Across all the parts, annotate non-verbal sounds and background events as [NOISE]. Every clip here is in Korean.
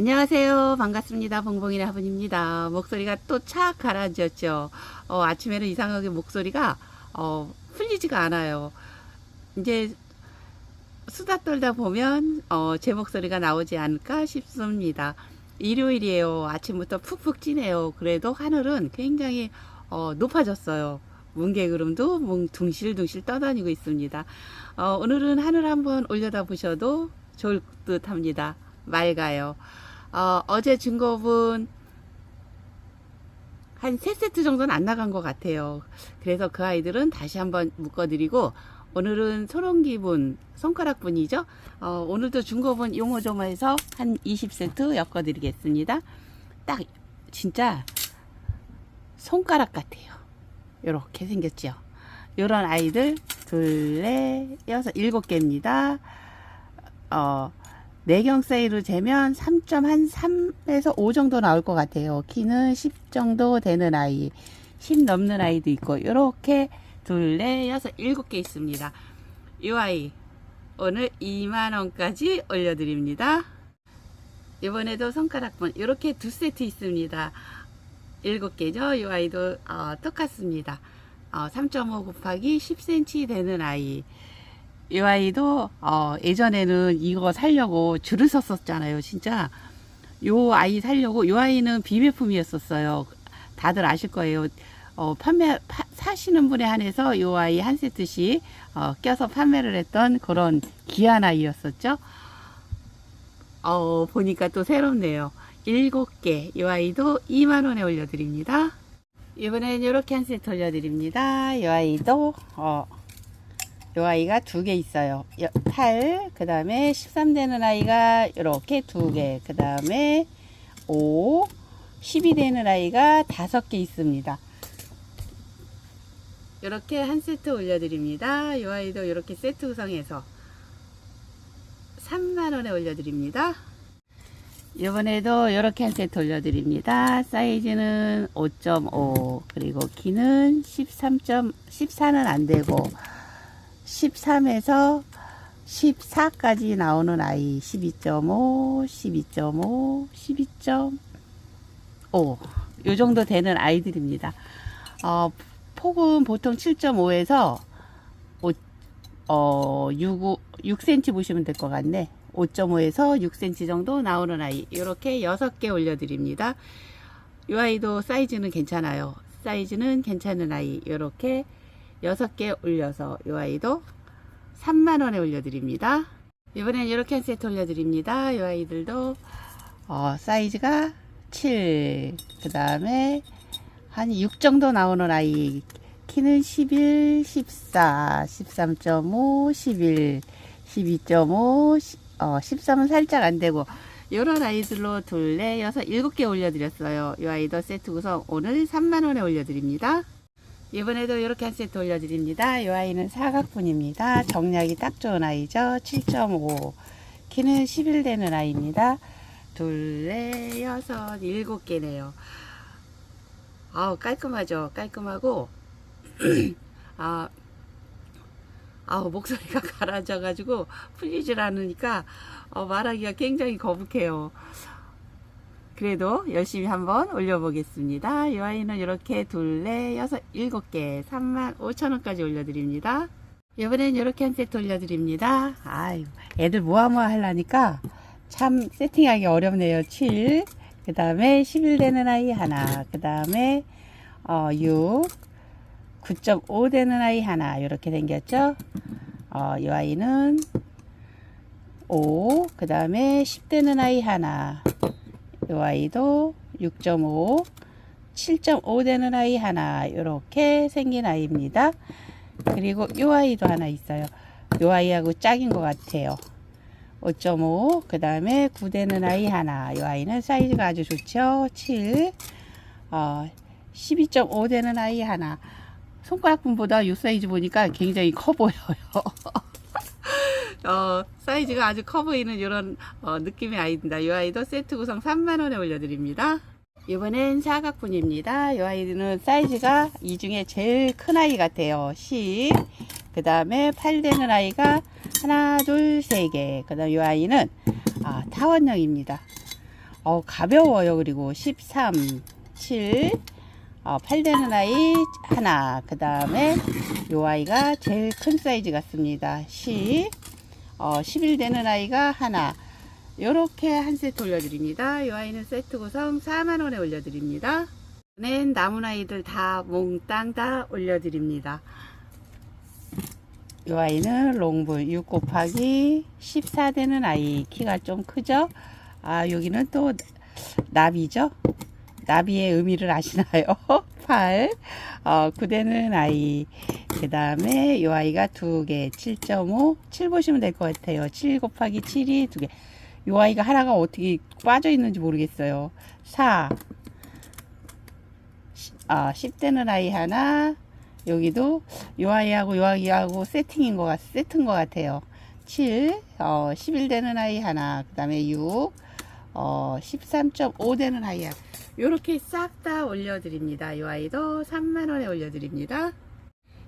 안녕하세요. 반갑습니다. 봉봉이네 화분입니다. 목소리가 또 착 가라앉았죠. 어, 아침에는 이상하게 목소리가 어, 풀리지가 않아요. 이제 수다 떨다 보면 어, 제 목소리가 나오지 않을까 싶습니다. 일요일이에요. 아침부터 푹푹 찌네요. 그래도 하늘은 굉장히 어, 높아졌어요. 뭉게구름도 뭉 둥실둥실 떠다니고 있습니다. 어, 오늘은 하늘 한번 올려다 보셔도 좋을 듯 합니다. 맑아요. 어, 어제 중고분 한 3세트 정도는 안 나간 것 같아요. 그래서 그 아이들은 다시 한번 묶어드리고, 오늘은 소롱기분, 손가락분이죠. 어, 오늘도 중고분 용어조마에서 한 20세트 엮어드리겠습니다. 딱, 진짜, 손가락 같아요. 요렇게 생겼죠. 요런 아이들, 둘, 넷, 여섯, 일곱 개입니다. 어, 내경 사이로 재면 3.13에서 5 정도 나올 것 같아요. 키는 10 정도 되는 아이, 10 넘는 아이도 있고, 이렇게 둘, 넷, 여섯, 일곱 개 있습니다. 이 아이, 오늘 2만원까지 올려드립니다. 이번에도 손가락분, 이렇게 두 세트 있습니다. 일곱 개죠. 이 아이도 어, 똑같습니다. 어, 3.5 곱하기 10cm 되는 아이. 이 아이도 어, 예전에는 이거 살려고 줄을 섰었잖아요. 진짜 요 아이 살려고 요 아이는 비매품이었었어요. 다들 아실 거예요. 어, 판매 파, 사시는 분에 한해서 요 아이 한 세트씩 어, 껴서 판매를 했던 그런 귀한 아이였었죠. 어, 보니까 또 새롭네요. 일곱 개. 이 아이도 2만 원에 올려드립니다. 이번엔 이렇게 한 세트 올려드립니다. 이 아이도 어, 요 아이가 두 개 있어요. 8, 그 다음에 13 되는 아이가 이렇게 두 개, 그 다음에 5, 12 되는 아이가 다섯 개 있습니다. 이렇게 한 세트 올려드립니다. 이 아이도 이렇게 세트 구성해서 3만원에 올려드립니다. 이번에도 이렇게 한 세트 올려드립니다. 사이즈는 5.5 그리고 키는 13. 14는 안되고 13에서 14까지 나오는 아이 12.5, 12.5, 12.5 요 정도 되는 아이들입니다. 어, 폭은 보통 7.5에서 5, 어, 6, 6cm 보시면 될 것 같네. 5.5에서 6cm 정도 나오는 아이 이렇게 6개 올려드립니다. 이 아이도 사이즈는 괜찮아요. 사이즈는 괜찮은 아이 이렇게 6개 올려서 이 아이도 3만원에 올려드립니다. 이번엔 이렇게 한 세트 올려드립니다. 이 아이들도 어, 사이즈가 7, 그 다음에 한 6 정도 나오는 아이 키는 11, 14, 13.5, 11, 12.5, 어, 13은 살짝 안 되고 이런 아이들로 둘, 넷, 여섯, 일곱 개 올려드렸어요. 이 아이도 세트 구성 오늘 3만원에 올려드립니다. 이번에도 이렇게 한 세트 올려드립니다. 이 아이는 사각분입니다. 정량이 딱 좋은 아이죠. 7.5 키는 11 되는 아이입니다. 둘, 넷, 여섯, 일곱 개네요. 아우 깔끔하죠. 깔끔하고 [CLEARS THROAT] 아 아우 목소리가 [LAUGHS] 가라앉아 가지고 풀리질 않으니까 어, 말하기가 굉장히 거북해요. 그래도 열심히 한번 올려보겠습니다. 이 아이는 이렇게 둘, 넷, 여섯, 일곱 개 3만 5천 원까지 올려드립니다. 이번엔 이렇게 한 세트 올려드립니다. 아유, 애들 모아모아 하려니까 참 세팅하기 어렵네요. 7, 그 다음에 11 되는 아이 하나, 그 다음에 어, 6, 9.5 되는 아이 하나 이렇게 생겼죠. 어, 이 아이는 5, 그 다음에 10 되는 아이 하나, 이 아이도 6.5, 7.5 되는 아이 하나 이렇게 생긴 아이입니다. 그리고 이 아이도 하나 있어요. 이 아이하고 짝인 것 같아요. 5.5, 그 다음에 9 되는 아이 하나. 이 아이는 사이즈가 아주 좋죠. 7, 어, 12.5 되는 아이 하나. 손가락분보다 이 사이즈 보니까 굉장히 커 보여요. [LAUGHS] 어, 사이즈가 아주 커 보이는 이런 어, 느낌의 아이입니다. 이 아이도 세트 구성 3만원에 올려드립니다. 이번엔 사각분입니다. 이 아이는 사이즈가 이 중에 제일 큰 아이 같아요. 10. 그 다음에 8 되는 아이가 하나, 둘, 세 개. 그 다음 이 아이는 아, 타원형입니다. 어, 가벼워요. 그리고 13, 7, 어, 8 되는 아이 하나. 그 다음에 요 아이가 제일 큰 사이즈 같습니다. 10, 어, 11 되는 아이가 하나. 요렇게 한 세트 올려드립니다. 이 아이는 세트 구성 4만원에 올려드립니다. 는 남은 아이들 다 몽땅 다 올려드립니다. 이 아이는 롱볼 6 곱하기 14 되는 아이 키가 좀 크죠? 아 여기는 또 나비죠? 나비의 의미를 아시나요? [LAUGHS] 8 어, 9 되는 아이. 그 다음에 이 아이가 두개. 7.5 7 보시면 될 것 같아요. 7 곱하기 7이 두개. 이 아이가 하나가 어떻게 빠져 있는지 모르겠어요. 4 아, 10대는 아이 하나. 여기도 요 아이하고 요 아이하고 세팅인 것 같, 세트인 것 같아요. 7 어, 11 되는 아이 하나. 그 다음에 6 어, 13.5 되는 아이 하나 요렇게 싹 다 올려드립니다. 요 아이도 3만원에 올려드립니다.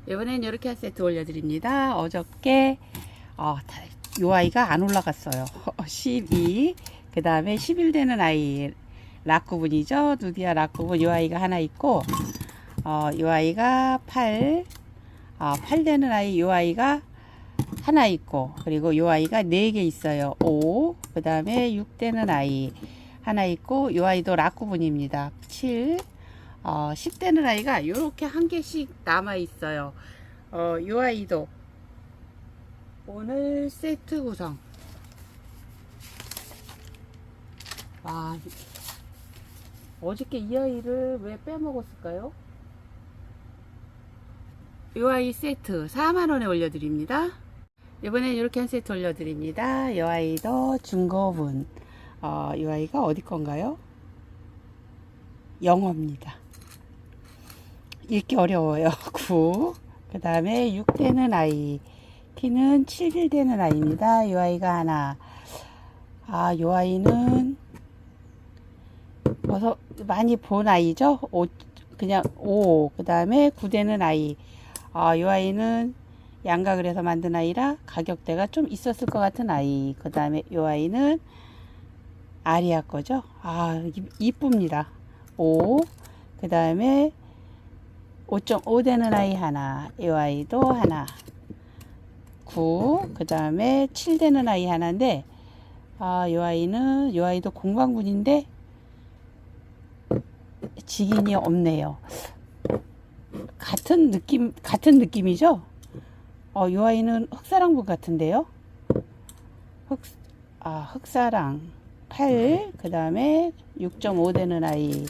이번엔 이렇게 한 세트 올려드립니다. 어저께 어, 다- 요 아이가 안 올라갔어요. 12 그 다음에 11 되는 아이 락구분이죠? 누디아 락구분. 요 아이가 하나 있고 어, 요 아이가 8 어, 8 되는 아이 요 아이가 하나 있고 그리고 요 아이가 4개 있어요. 5 그 다음에 6 되는 아이 하나 있고 요 아이도 락구분입니다 7 어, 10 되는 아이가 요렇게 한 개씩 남아 있어요 어, 요 아이도 오늘 세트 구성 와 어저께 이 아이를 왜 빼먹었을까요? 이 아이 세트 4만원에 올려드립니다. 이번엔 이렇게 한 세트 올려드립니다. 이 아이도 중고분. 어, 이 아이가 어디 건가요? 영어입니다. 읽기 어려워요. 9. 그 다음에 6 되는 아이. 키는 7일 되는 아이입니다. 이 아이가 하나. 아, 이 아이는 어서 많이 본 아이죠. 오, 그냥 5. 그 다음에 9 되는 아이. 아, 이 아이는 양각을 해서 만든 아이라 가격대가 좀 있었을 것 같은 아이. 그 다음에 이 아이는 아리아 거죠. 아, 이- 이쁩니다. 5. 그 다음에 5.5 되는 아이 하나. 이 아이도 하나. 9. 그 다음에 7 되는 아이 하나인데, 아, 이 아이는, 이 아이도 공방분인데, 직인이 없네요. 같은 느낌, 같은 느낌이죠? 어, 이 아이는 흑사랑분 같은데요? 흑, 아, 흑사랑. 8, 그 다음에 6.5 되는 아이.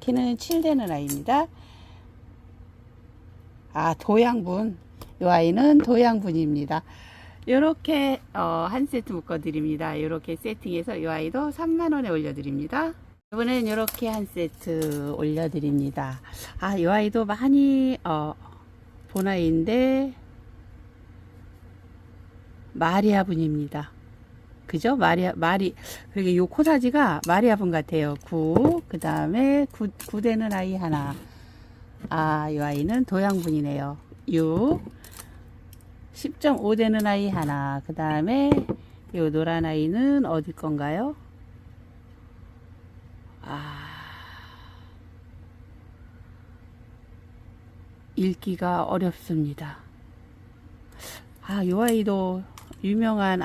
키는 7 되는 아이입니다. 아, 도양분. 이 아이는 도양분입니다. 이렇게 어, 한 세트 묶어 드립니다. 이렇게 세팅해서 이 아이도 3만원에 올려 드립니다. 이번엔 이렇게 한 세트 올려 드립니다. 아, 이 아이도 많이 어, 본 아이인데 마리아 분입니다. 그죠? 마리아, 마리, 그리고 요 코사지가 마리아 분 같아요. 9, 그 다음에 9, 9 되는 아이 하나. 아, 이 아이는 도양분이네요. 6, 10.5 되는 아이 하나. 그 다음에 요 노란 아이는 어디 건가요? 아, 읽기가 어렵습니다. 아, 요 아이도 유명한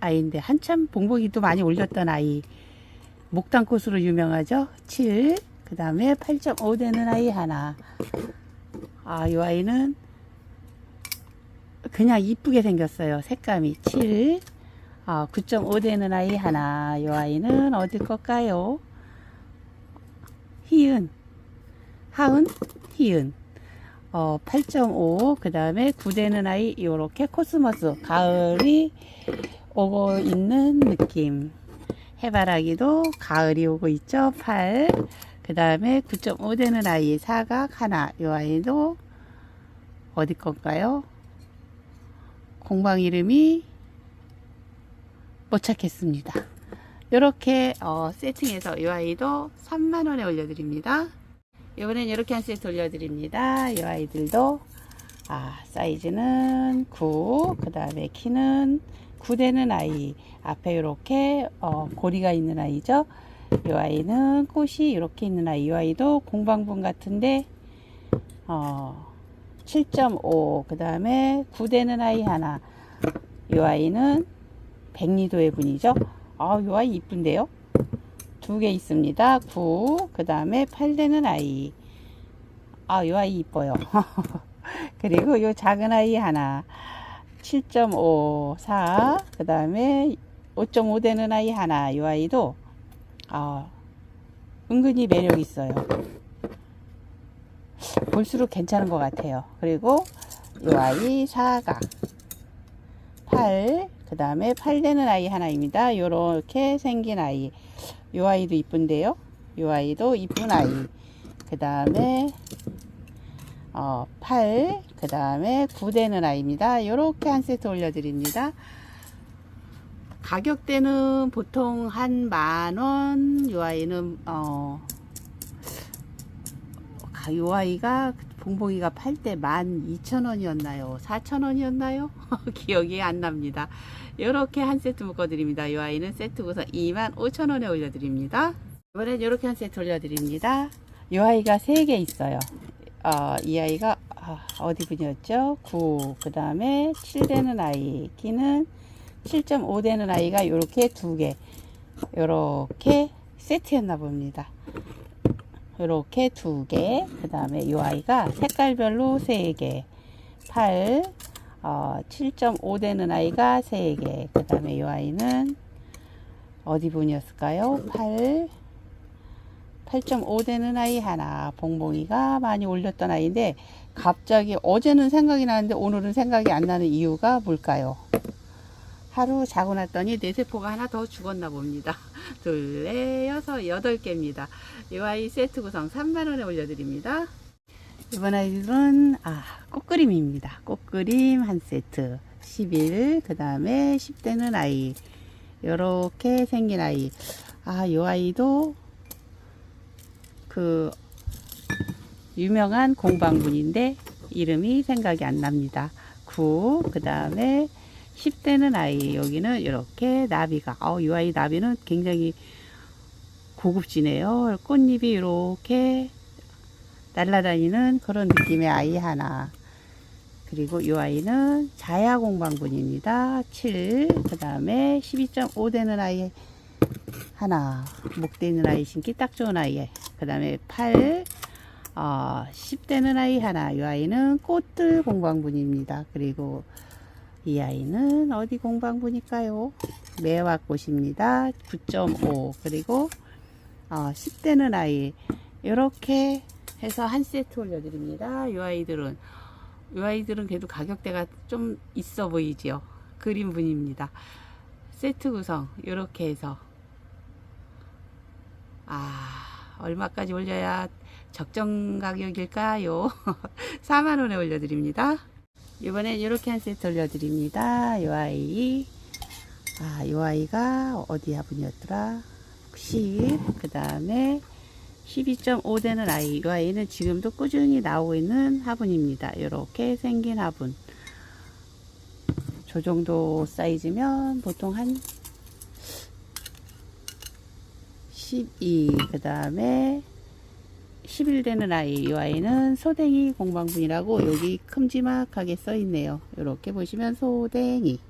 아이인데 한참 봉봉이도 많이 올렸던 아이. 목단꽃으로 유명하죠? 7. 그 다음에 8.5 되는 아이 하나. 아, 요 아이는 그냥 이쁘게 생겼어요. 색감이 7. 아, 9.5 되는 아이 하나. 요 아이는 어디 걸까요? 희은. 하은? 희은. 어, 8.5. 그 다음에 9 되는 아이, 요렇게 코스모스. 가을이 오고 있는 느낌. 해바라기도 가을이 오고 있죠. 8. 그 다음에 9.5 되는 아이 사각 하나. 요 아이도 어디 건가요? 공방 이름이 못 찾겠습니다. 이렇게 어, 세팅해서 이 아이도 3만원에 올려드립니다. 이번엔 이렇게 한 세트 올려드립니다. 이 아이들도 아, 사이즈는 9, 그 다음에 키는 9 되는 아이. 앞에 이렇게 어, 고리가 있는 아이죠. 이 아이는 꽃이 이렇게 있는 아이. 이 아이도 공방분 같은데, 어, 7.5. 그 다음에 9되는 아이 하나. 이 아이는 백리도의 분이죠. 아, 이 아이 이쁜데요? 두 개 있습니다. 9. 그 다음에 8되는 아이. 아, 이 아이 이뻐요. [LAUGHS] 그리고 요 작은 아이 하나. 7.5, 4. 그 다음에 5.5 되는 아이 하나. 이 아이도, 아, 은근히 매력 있어요. 볼수록 괜찮은 것 같아요. 그리고 이 아이 4가 8, 그 다음에 8 되는 아이 하나입니다. 요렇게 생긴 아이. 이 아이도 이쁜데요. 이 아이도 이쁜 아이. 그 다음에 어, 8, 그 다음에 9 되는 아이입니다. 요렇게 한 세트 올려드립니다. 가격대는 보통 한 만원, 요 아이는, 어, 가- 요 아이가 봉봉이가 팔 때 만 이천 원이었나요? 사천 원이었나요? [LAUGHS] 기억이 안 납니다. 요렇게 한 세트 묶어드립니다. 요 아이는 세트 구성 2만 5천 원에 올려드립니다. 이번엔 요렇게 한 세트 올려드립니다. 요 아이가 3개 있어요. 어, 이 아이가 아, 어디 분이었죠? 9. 그 다음에 7 되는 아이. 키는 7.5 되는 아이가 요렇게 두 개. 요렇게 세트였나 봅니다. 요렇게 두 개. 그 다음에 요 아이가 색깔별로 세 개. 8. 어, 7.5 되는 아이가 세 개. 그 다음에 요 아이는 어디 분이었을까요? 8. 8.5 되는 아이 하나 봉봉이가 많이 올렸던 아이인데 갑자기 어제는 생각이 나는데 오늘은 생각이 안 나는 이유가 뭘까요? 하루 자고 났더니 뇌세포가 하나 더 죽었나 봅니다. [LAUGHS] 둘, 넷, 여섯, 여덟 개입니다. 이 아이 세트 구성 3만원에 올려드립니다. 이번 아이들은, 아, 꽃그림입니다. 꽃그림 한 세트. 11, 그 다음에 10대는 아이. 요렇게 생긴 아이. 아, 요 아이도 그 유명한 공방분인데 이름이 생각이 안 납니다. 9, 그 다음에 10대는 아이. 여기는 이렇게 나비가, 어, 이 아이 나비는 굉장히 고급지네요. 꽃잎이 이렇게 날아다니는 그런 느낌의 아이 하나. 그리고 이 아이는 자야 공방분입니다. 7, 그 다음에 12.5 되는 아이 하나. 목대 있는 아이 신기 딱 좋은 아이. 그 다음에 8, 어, 10대는 아이 하나. 이 아이는 꽃들 공방분입니다. 그리고 이 아이는 어디 공방분일까요? 매화꽃입니다. 9.5. 그리고 어, 10대는 아이. 이렇게 해서 한 세트 올려드립니다. 이 아이들은 이 아이들은 그래도 가격대가 좀 있어 보이지요. 그림분입니다. 세트 구성 이렇게 해서 아 얼마까지 올려야 적정 가격일까요? [LAUGHS] 4만원에 올려드립니다. 이번엔 이렇게 한 세트 올려드립니다. 이 아이 아, 이 아이가 어디 화분이었더라? 10, 그 다음에 12.5 되는 아이. 이 아이는 지금도 꾸준히 나오고 있는 화분입니다. 이렇게 생긴 화분. 저 정도 사이즈면 보통 한 12, 그 다음에 11 되는 아이. 이 아이는 소댕이 공방분이라고 여기 큼지막하게 써 있네요. 이렇게 보시면 소댕이.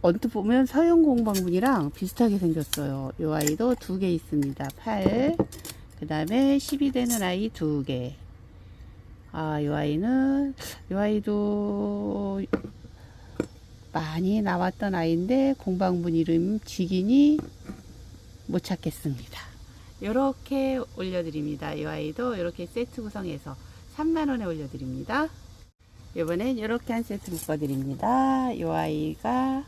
언뜻 보면 서영 공방분이랑 비슷하게 생겼어요. 이 아이도 두 개 있습니다. 8. 그 다음에 12 되는 아이 두 개. 아, 이 아이는, 이 아이도 많이 나왔던 아이인데, 공방분 이름 직인이 못 찾겠습니다. 이렇게 올려드립니다. 이 아이도 이렇게 세트 구성해서 3만원에 올려드립니다. 이번엔 이렇게 한 세트 묶어드립니다. 이 아이가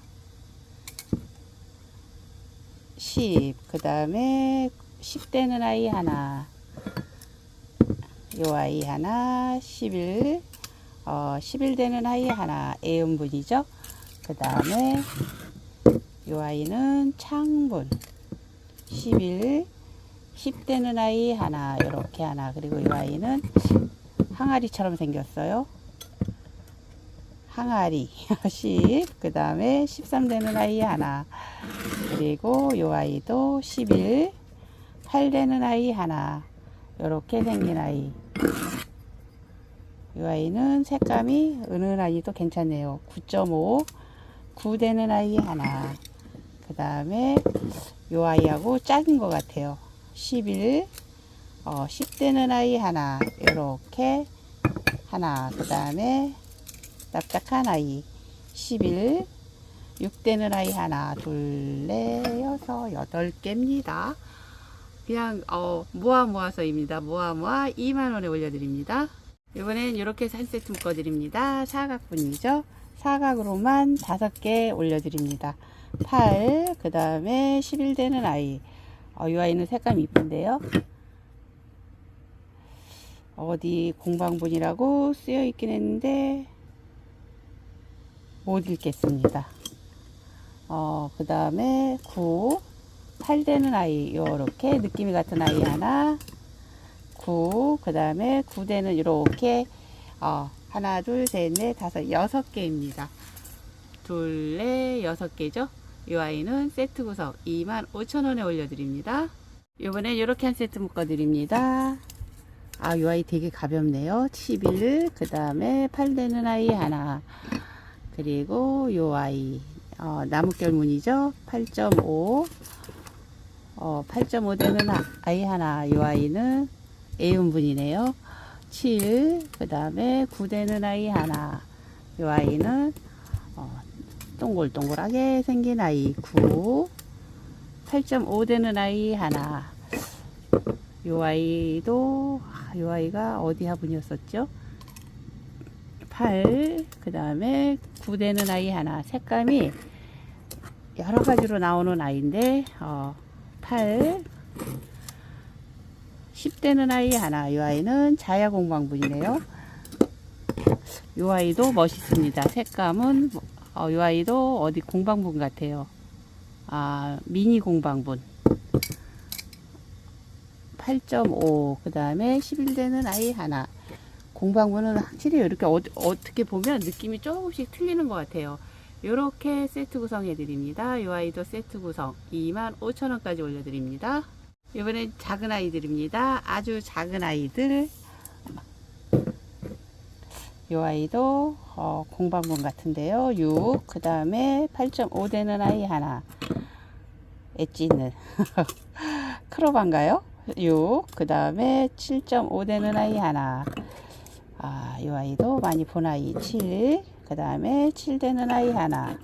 10, 그 다음에 10대는 아이 하나, 이 아이 하나, 11, 어, 11대는 아이 하나, 애음분이죠. 그 다음에 이 아이는 창분, 11, 10대는 아이 하나, 이렇게 하나, 그리고 이 아이는 항아리처럼 생겼어요. 항아리 10, 그 다음에 13 되는 아이 하나, 그리고 요 아이도 11, 8 되는 아이 하나, 요렇게 생긴 아이. 이 아이는 색감이 은은하기도 괜찮네요. 9.5, 9 되는 아이 하나. 그 다음에 이 아이하고 짝인 것 같아요. 11, 어, 10 되는 아이 하나. 이렇게 하나. 그 다음에 납작한 아이 11, 6 되는 아이 하나, 둘, 넷, 여섯, 여덟 개입니다. 그냥 어, 모아 모아서입니다. 모아 모아 2만원에 올려드립니다. 이번엔 이렇게 해서 한 세트 묶어드립니다. 사각분이죠. 사각으로만 5개 올려드립니다. 8, 그 다음에 11 되는 아이. 어, 이 아이는 색감 이쁜데요. 어디 공방분이라고 쓰여 있긴 했는데 못 읽겠습니다. 어, 그 다음에 9, 8 되는 아이, 요렇게 느낌이 같은 아이 하나, 9, 그 다음에 9 되는 요렇게, 어, 하나, 둘, 셋, 넷, 다섯, 여섯 개입니다. 둘, 넷, 여섯 개죠? 이 아이는 세트 구성 25,000원에 올려드립니다. 요번에 이렇게 한 세트 묶어드립니다. 아, 이 아이 되게 가볍네요. 11, 그 다음에 8 되는 아이 하나, 그리고 요 아이 어, 나무결문이죠 8.5 어, 8.5 되는 아- 아이 하나 요 아이는 애운분이네요 7 그 다음에 9 되는 아이 하나 요 아이는 어, 동글동글하게 생긴 아이 9 8.5 되는 아이 하나 요 아이도 아, 요 아이가 어디 화분이었었죠 8, 그 다음에 9 되는 아이 하나. 색감이 여러 가지로 나오는 아이인데, 어, 8, 10 되는 아이 하나. 이 아이는 자야공방분이네요. 이 아이도 멋있습니다. 색감은, 어, 이 아이도 어디 공방분 같아요. 아, 미니 공방분. 8.5, 그 다음에 11 되는 아이 하나. 공방분은 확실히 이렇게 어, 떻게 보면 느낌이 조금씩 틀리는 것 같아요. 이렇게 세트 구성해 드립니다. 이 아이도 세트 구성 25,000원까지 올려드립니다. 이번엔 작은 아이들입니다. 아주 작은 아이들. 이 아이도 어, 공방분 같은데요. 6, 그 다음에 8.5 되는 아이 하나. 엣지 있는 [LAUGHS] 크로반가요? 6, 그 다음에 7.5 되는 아이 하나. 아, 이 아이도 많이 본 아이 7, 그 다음에 7 되는 아이 하나.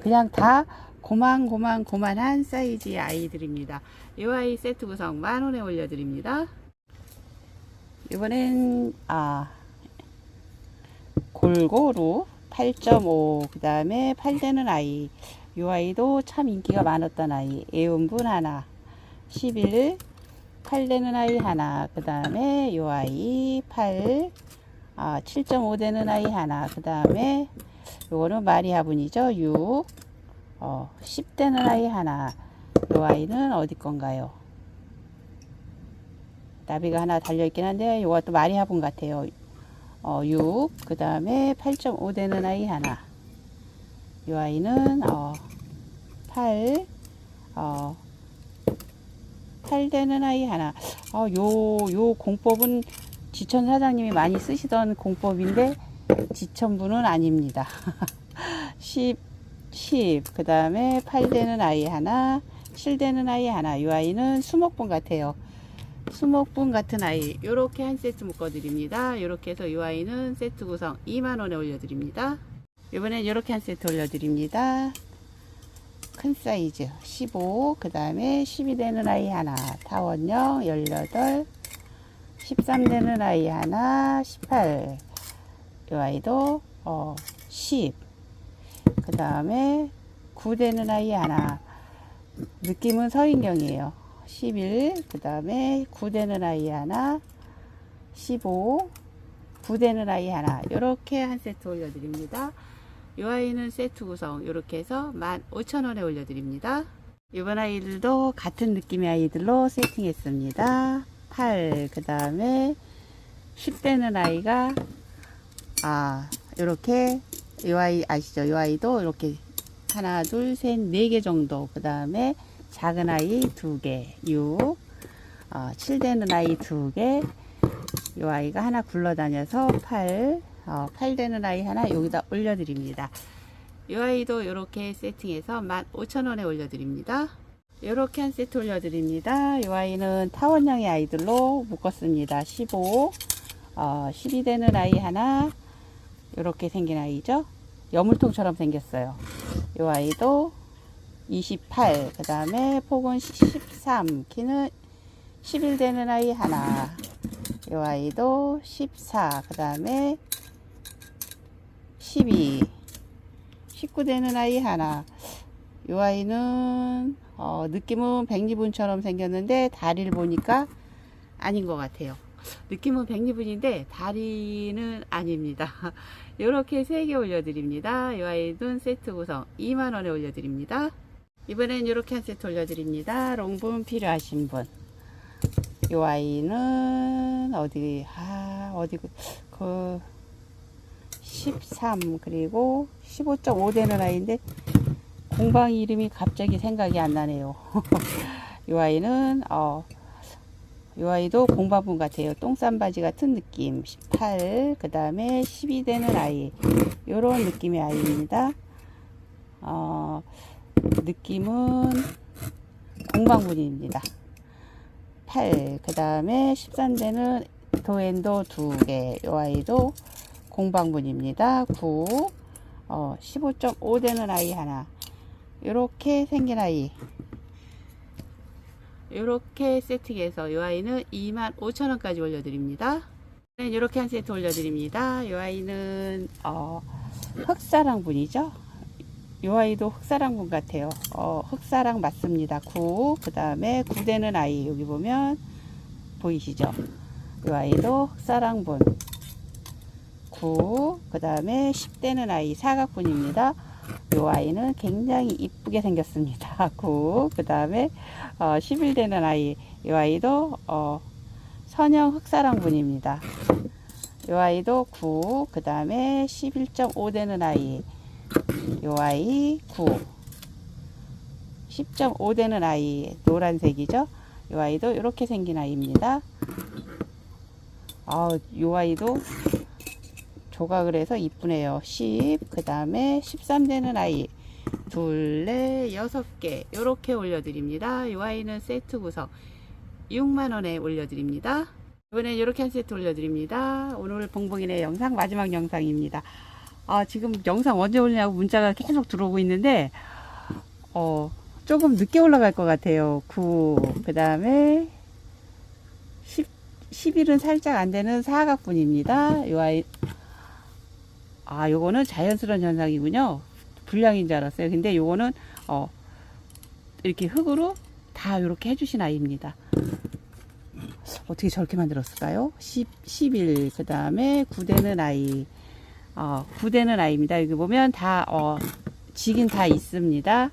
그냥 다 고만고만 고만한 사이즈의 아이들입니다. 이 아이 세트 구성 만원에 올려드립니다. 이번엔, 아, 골고루 8.5, 그 다음에 8 되는 아이. 이 아이도 참 인기가 많았던 아이. 애운분 하나. 11, 8 되는 아이 하나. 그 다음에 이 아이 8, 아, 7.5 되는 아이 하나. 그 다음에 요거는 마리아분이죠. 6, 어, 10 되는 아이 하나. 요 아이는 어디 건가요? 나비가 하나 달려 있긴 한데 요것도 마리아분 같아요. 어, 6, 그 다음에 8.5 되는 아이 하나. 요 아이는 어, 8, 어, 8 되는 아이 하나. 어, 요, 요 공법은 지천 사장님이 많이 쓰시던 공법인데 지천분은 아닙니다. 10, 10, 그 다음에 8 되는 아이 하나, 7 되는 아이 하나. 이 아이는 수목분 같아요. 수목분 같은 아이 요렇게 한 세트 묶어 드립니다. 요렇게 해서 이 아이는 세트 구성 2만원에 올려 드립니다. 이번엔 이렇게 한 세트 올려 드립니다. 큰 사이즈 15, 그 다음에 12 되는 아이 하나, 타원형 18, 13 되는 아이 하나, 18. 이 아이도 어, 10. 그 다음에 9 되는 아이 하나. 느낌은 서인경이에요. 11. 그 다음에 9 되는 아이 하나, 15. 9 되는 아이 하나. 이렇게 한 세트 올려드립니다. 이 아이는 세트 구성 이렇게 해서 15,000원에 올려드립니다. 이번 아이들도 같은 느낌의 아이들로 세팅했습니다. 8, 그 다음에 10대는 아이가, 아, 이렇게 이 아이 아시죠? 이 아이도 이렇게 하나, 둘, 셋, 네 개 정도. 그 다음에 작은 아이 두 개, 6. 어, 7 되는 아이 두 개. 이 아이가 하나 굴러다녀서 8. 어, 8 되는 아이 하나 여기다 올려드립니다. 이 아이도 이렇게 세팅해서 15,000원에 올려드립니다. 이렇게 한 세트 올려드립니다. 이 아이는 타원형의 아이들로 묶었습니다. 15, 어, 12 되는 아이 하나, 이렇게 생긴 아이죠. 여물통처럼 생겼어요. 이 아이도 28, 그 다음에 폭은 13, 키는 11 되는 아이 하나, 이 아이도 14, 그 다음에 12, 19 되는 아이 하나, 이 아이는 어, 느낌은 백리분처럼 생겼는데 다리를 보니까 아닌 것 같아요. 느낌은 백리분인데 다리는 아닙니다. [LAUGHS] 이렇게 세 개 올려드립니다. 이 아이는 세트 구성 2만원에 올려드립니다. 이번엔 이렇게 한 세트 올려드립니다. 롱분 필요하신 분. 이 아이는 어디, 아, 어디, 그, 그, 13, 그리고 15.5 되는 아이인데, 공방 이름이 갑자기 생각이 안 나네요. [LAUGHS] 이 아이는, 어, 이 아이도 공방분 같아요. 똥싼 바지 같은 느낌. 18, 그 다음에 12 되는 아이. 요런 느낌의 아이입니다. 어, 느낌은 공방분입니다. 8, 그 다음에 13대는 도엔도 2개. 요 아이도 공방분입니다. 9, 어, 15.5 되는 아이 하나. 요렇게 생긴 아이. 요렇게 세팅해서 요 아이는 25,000원까지 올려드립니다. 네, 요렇게 한 세트 올려드립니다. 요 아이는, 어, 흑사랑 분이죠. 요 아이도 흑사랑분 같아요. 어, 흑사랑 맞습니다. 9. 그 다음에 9되는 아이. 여기 보면 보이시죠? 요 아이도 흑사랑분. 9. 그 다음에 10되는 아이. 사각분입니다. 요 아이는 굉장히 이쁘게 생겼습니다. 9. 그 다음에 어, 11 되는 아이. 요 아이도 어, 선형 흑사랑분입니다. 요 아이도 9. 그 다음에 11.5 되는 아이. 요 아이 9. 10.5 되는 아이. 노란색이죠. 요 아이도 이렇게 생긴 아이입니다. 아, 요 아이도 조각을 해서 이쁘네요. 10, 그 다음에 13 되는 아이. 둘, 넷, 여섯 개. 요렇게 올려드립니다. 이 아이는 세트 구성 6만원에 올려드립니다. 이번엔 이렇게 한 세트 올려드립니다. 오늘 봉봉이네 영상 마지막 영상입니다. 아, 지금 영상 언제 올리냐고 문자가 계속 들어오고 있는데, 어, 조금 늦게 올라갈 것 같아요. 9, 그 다음에 10, 11은 살짝 안 되는 사각분입니다. 요 아이, 아, 요거는 자연스러운 현상이군요. 불량인 줄 알았어요. 근데 요거는, 어, 이렇게 흙으로 다 이렇게 해주신 아이입니다. 어떻게 저렇게 만들었을까요? 10, 11, 그 다음에 9되는 아이, 어, 9되는 아이입니다. 여기 보면 다, 어, 지긴 다 있습니다.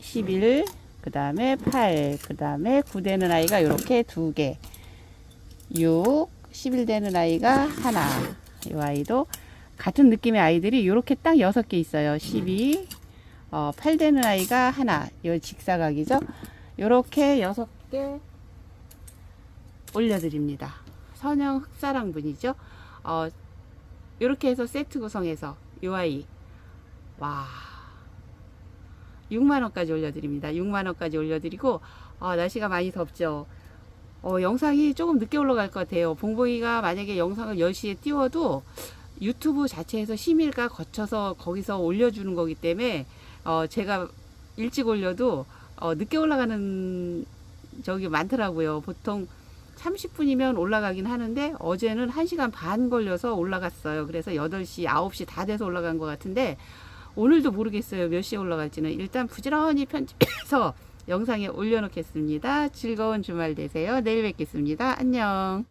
11, 그 다음에 8, 그 다음에 9되는 아이가 이렇게 두 개, 6, 11 되는 아이가 하나, 이 아이도 같은 느낌의 아이들이 이렇게 딱 6개 있어요. 12, 어, 8 되는 아이가 하나, 이 직사각이죠. 이렇게 6개 올려드립니다. 선형 흑사랑 분이죠. 어, 이렇게 해서 세트 구성해서 요 아이 와 6만원까지 올려드립니다. 6만원까지 올려드리고 어, 날씨가 많이 덥죠. 어, 영상이 조금 늦게 올라갈 것 같아요. 봉봉이가 만약에 영상을 10시에 띄워도 유튜브 자체에서 심의가 거쳐서 거기서 올려주는 거기 때문에 어, 제가 일찍 올려도 어, 늦게 올라가는 적이 많더라고요. 보통 30분이면 올라가긴 하는데 어제는 1시간 반 걸려서 올라갔어요. 그래서 8시, 9시 다 돼서 올라간 것 같은데 오늘도 모르겠어요. 몇 시에 올라갈지는. 일단 부지런히 편집해서 영상에 올려놓겠습니다. 즐거운 주말 되세요. 내일 뵙겠습니다. 안녕.